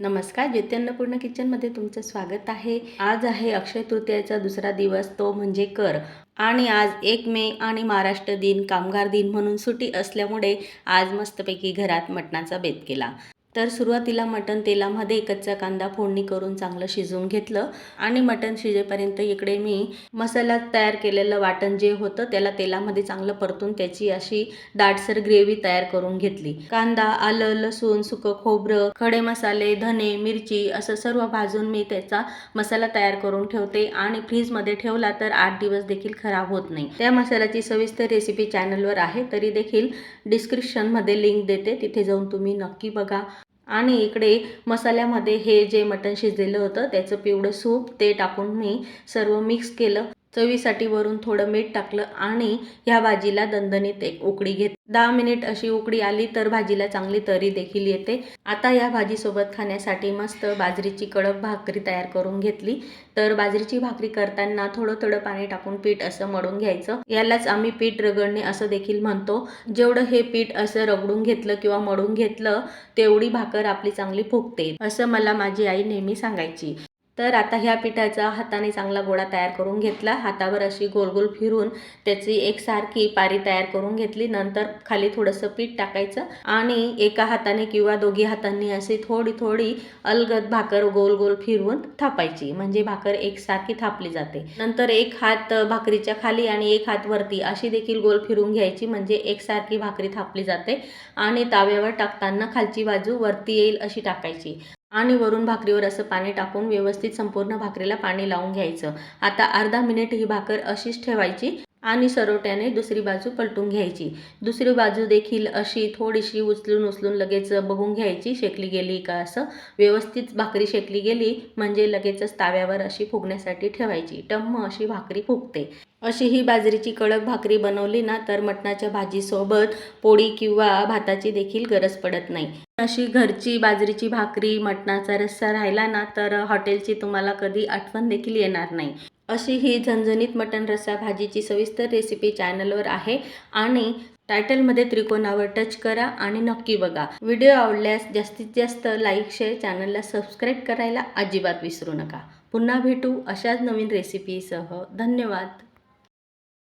नमस्कार जितेंद्रपूर्ण किचनमध्ये तुमचं स्वागत आहे. आज आहे अक्षय तृतीयाचा दुसरा दिवस तो म्हणजे कर. आणि आज एक मे आणि महाराष्ट्र दिन कामगार दिन म्हणून सुटी असल्यामुळे आज मस्तपैकी घरात मटणाचा बेत केला. तर सुरुवातीला मटण तेलामध्ये कच्चा कांदा फोडणी करून चांगलं शिजवून घेतलं आणि मटण शिजेपर्यंत इकडे मी मसाला तयार केलेलं वाटण जे होतं त्याला तेलामध्ये चांगलं परतून त्याची अशी दाटसर ग्रेव्ही तयार करून घेतली. कांदा आलं लसूण सुकं खोबरं खडे मसाले धने मिरची असं सर्व भाजून मी त्याचा मसाला तयार करून ठेवते आणि फ्रीजमध्ये ठेवला तर आठ दिवस देखील खराब होत नाही. त्या मसाल्याची सविस्तर रेसिपी चॅनलवर आहे तरी देखील डिस्क्रिप्शनमध्ये लिंक देते तिथे जाऊन तुम्ही नक्की बघा. आणि इकडे मसाल्यामध्ये हे जे मटण शिजलेलं होतं त्याचं पिवळं सूप ते टाकून मी सर्व मिक्स केलं. चवीसाठी वरून थोडं मीठ टाकलं आणि ह्या भाजीला दणदणीत एक उकडी घेत दहा मिनिट अशी उकडी आली तर भाजीला चांगली तरी देखील येते. आता या भाजीसोबत खाण्यासाठी मस्त बाजरीची कडक भाकरी तयार करून घेतली. तर बाजरीची भाकरी करताना थोडं थोडं पाणी टाकून पीठ असं मळून घ्यायचं. यालाच आम्ही पीठ रगडणे असं देखील म्हणतो. जेवढं हे पीठ असं रगडून घेतलं किंवा मळून घेतलं तेवढी भाकर आपली चांगली फुगते असं मला माझी आई नेहमी सांगायची. तर आता ह्या पिठाचा हाताने चांगला गोळा तयार करून घेतला. हातावर अशी गोल गोल फिरून त्याची एकसारखी पारी तयार करून घेतली. नंतर खाली थोडंसं पीठ टाकायचं आणि एका हाताने किंवा दोघी हातांनी अशी थोडी थोडी अलगद भाकर गोल गोल फिरवून थापायची. म्हणजे भाकर एकसारखी थापली जाते. नंतर एक हात भाकरीच्या खाली आणि एक हात वरती अशी देखील गोल फिरून घ्यायची. म्हणजे एकसारखी भाकरी थापली जाते आणि ताव्यावर टाकताना खालची बाजू वरती येईल अशी टाकायची. आणि वरून भाकरीवर असं पाणी टाकून व्यवस्थित संपूर्ण भाकरीला पाणी लावून घ्यायचं. आता अर्धा मिनिट ही भाकर अशीच ठेवायची आणि सरोट्याने दुसरी बाजू पलटून घ्यायची. दुसरी बाजू देखील अशी थोडीशी उचलून उचलून लगेच बघून घ्यायची शेकली गेली का असं. व्यवस्थित भाकरी शेकली गेली म्हणजे लगेचच ताव्यावर अशी फुगण्यासाठी ठेवायची. टम्म अशी भाकरी फुगते. अशी ही बाजरीची कडक भाकरी बनवली ना तर मटणाच्या भाजीसोबत पोळी किंवा भाताची देखील गरज पडत नाही. अशी घरची बाजरीची भाकरी मटणाचा रस्सा राहिला ना तर हॉटेलची तुम्हाला कधी आठवण देखील येणार नाही. अशी ही झणझणीत मटण रस्सा भाजीची सविस्तर रेसिपी चॅनलवर आहे आणि टायटलमध्ये त्रिकोणावर टच करा आणि नक्की बघा. व्हिडिओ आवडल्यास जास्तीत जास्त लाईक शेअर चॅनलला सबस्क्राईब करायला अजिबात विसरू नका. पुन्हा भेटू अशाच नवीन रेसिपीसह. धन्यवाद.